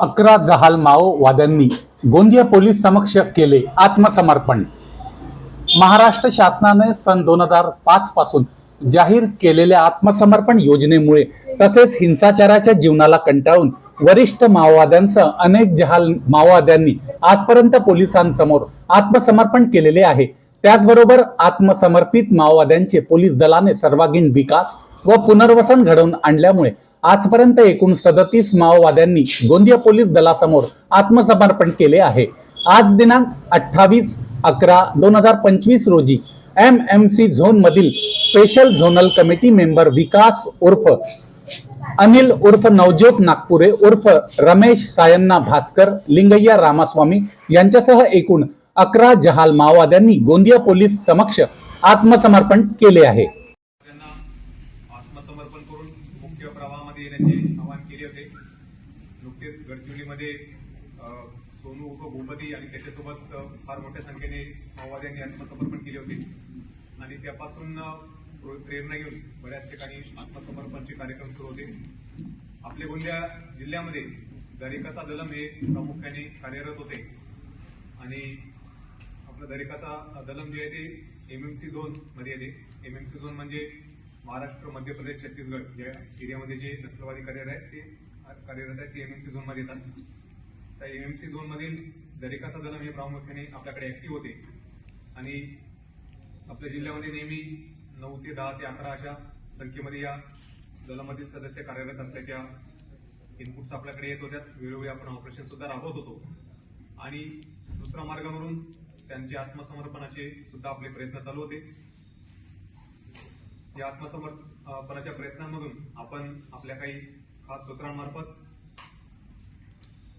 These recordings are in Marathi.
अकरा जहाल माओवाद्यांनी गोंदिया पोलीस समक्ष केले आत्मसमर्पण. महाराष्ट्र शासनाने सन दोन हजार पाच पासून जाहीर केलेल्या आत्मसमर्पण योजनेमुळे तसेच हिंसाचाराच्या जीवनाला कंटाळून वरिष्ठ माओवाद्यांसह अनेक जहाल माओवाद्यांनी आजपर्यंत पोलिसांसमोर आत्मसमर्पण केलेले आहे. त्याचबरोबर आत्मसमर्पित माओवाद्यांचे पोलीस दलाने सर्वांगीण विकास व पुनर्वसन घडवून आणल्यामुळे आजपर्यंत एकूण सदतीस माओवाद्यांनी गोंदिया पोलीस दलासमोर आत्मसमर्पण केले आहे. आज दिनांक अठ्ठावीस अकरा दोन हजार पंचवीस रोजी एम एम सी झोन मधील special zonal committee member Vikas उर्फ अनिल उर्फ नवज्योत नागपुरे उर्फ रमेश सायन्ना भास्कर लिंगय्या रामास्वामी यांच्यासह एकूण अकरा जहाल माओवाद्यांनी गोंदिया पोलीस समक्ष आत्मसमर्पण केले आहे. आत्मसमर्पण करून मुख्य प्रवाहामध्ये येण्याचे आवाहन केले होते. नुकतेच गडचिरोलीमध्ये सोनू उप भूपती आणि त्याच्यासोबत फार मोठ्या संख्येने माओवाद्यांनी आत्मसमर्पण केले होते. आणि त्यापासून प्रेरणा घेऊन बऱ्याच ठिकाणी आत्मसमर्पणचे कार्यक्रम सुरू होते. आपल्या गोंदिया जिल्ह्यामध्ये दरेकाचा दलम हे प्रामुख्याने कार्यरत होते. आणि आपलं दरेकाचा दलम जे आहे ते एमएमसी झोनमध्ये येते. एमएमसी झोन म्हणजे महाराष्ट्र मध्य प्रदेश छत्तीसगड या एरियामध्ये जे नक्षलवादी कार्यरत आहेत ते कार्यरत आहेत ते एमएमसी झोनमध्ये येतात. त्या एमएमसी झोन मधील दरेकाचा दलम हे प्रामुख्याने आपल्याकडे ऍक्टिव्ह होते. आणि आपल्या जिल्ह्यामध्ये नेहमी नऊ ते दहा ते अकरा अशा संख्येमध्ये या दलामधील सदस्य कार्यरत असल्याच्या इनपुट्स आपल्याकडे येत होत्या. वेळोवेळी आपण ऑपरेशन सुद्धा राबवत होतो. आणि दुसरा मार्ग म्हणून त्यांचे आत्मसमर्पणाचे सुद्धा आपले प्रयत्न चालू होते. या आत्मसमर्पणाच्या प्रयत्नांमधून आपण आपल्या काही खास सूत्रांमार्फत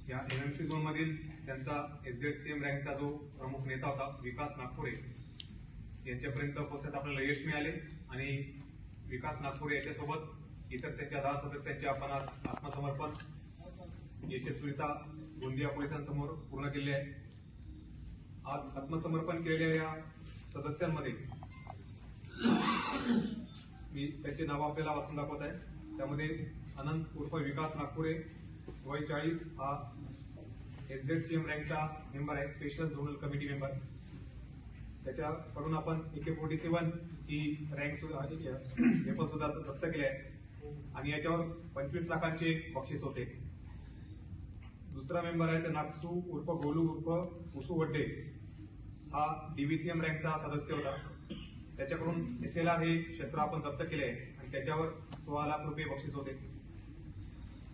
या एमएमसी झोन मधील त्यांचा एम रँकचा जो प्रमुख नेता होता विकास नागपुरे यांच्यापर्यंत पोहोचत आपल्याला यश मिळाले. आणि विकास नागपुरे याच्यासोबत इतर त्यांच्या दहा सदस्यांचे आपण आज आत्मसमर्पण यशस्वीता गोंदिया पोलिसांसमोर पूर्ण केले आहे. आज आत्मसमर्पण केलेल्या या सदस्यांमध्ये मी त्याचे नाव आपल्याला वाचून दाखवत आहे. त्यामध्ये अनंत उर्फ विकास नागपुरे वय चाळीस हा एसझेडसीएम रँकचा मेंबर आहे स्पेशल झोनल कमिटी मेंबर त्याच्याकडून आपण एके फोर्टी सेवन ही रँक सुद्धा हे पण सुद्धा जप्त केले आहे. आणि याच्यावर पंचवीस लाखांचे बक्षीस होते. दुसरा मेंबर आहे ते नागसू उर्फ गोलू उर्फ उसू वड्डे. हा डीव्हीसीएम रँकचा सदस्य होता. त्याच्याकडून एस एल आर हे शस्त्र आपण जप्त केले आहे आणि त्याच्यावर सोळा लाख रुपये बक्षीस होते.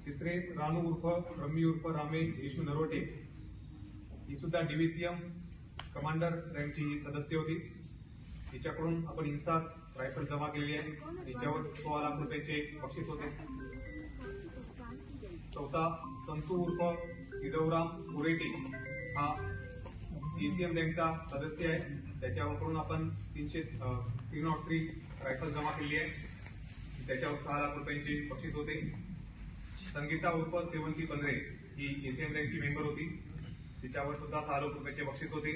तिसरे रानू उर्फ रम्मी उर्फ रामे येशू नरोटे. ही सुद्धा डीव्हीसीएम कमांडर रँकची ही सदस्य होती. तिच्याकडून आपण इन्सास रायफल जमा केलेली आहे. तिच्यावर सोळा लाख रुपयाचे बक्षीस होते. चौथा संतू उर्फ इजवराम कुरेटी हा ईसीएम रँकचा सदस्य आहे. त्याच्याकडून आपण तीनशे तीन नॉट थ्री रायफल जमा केली आहे. त्याच्यावर सहा लाख रुपयांचे बक्षीस होते. संगीता उर्फ सेवंती पंधरे ही एसीएम रँकची मेंबर होती. तिच्यावर सुद्धा सहा लाख रुपयाचे बक्षीस होते.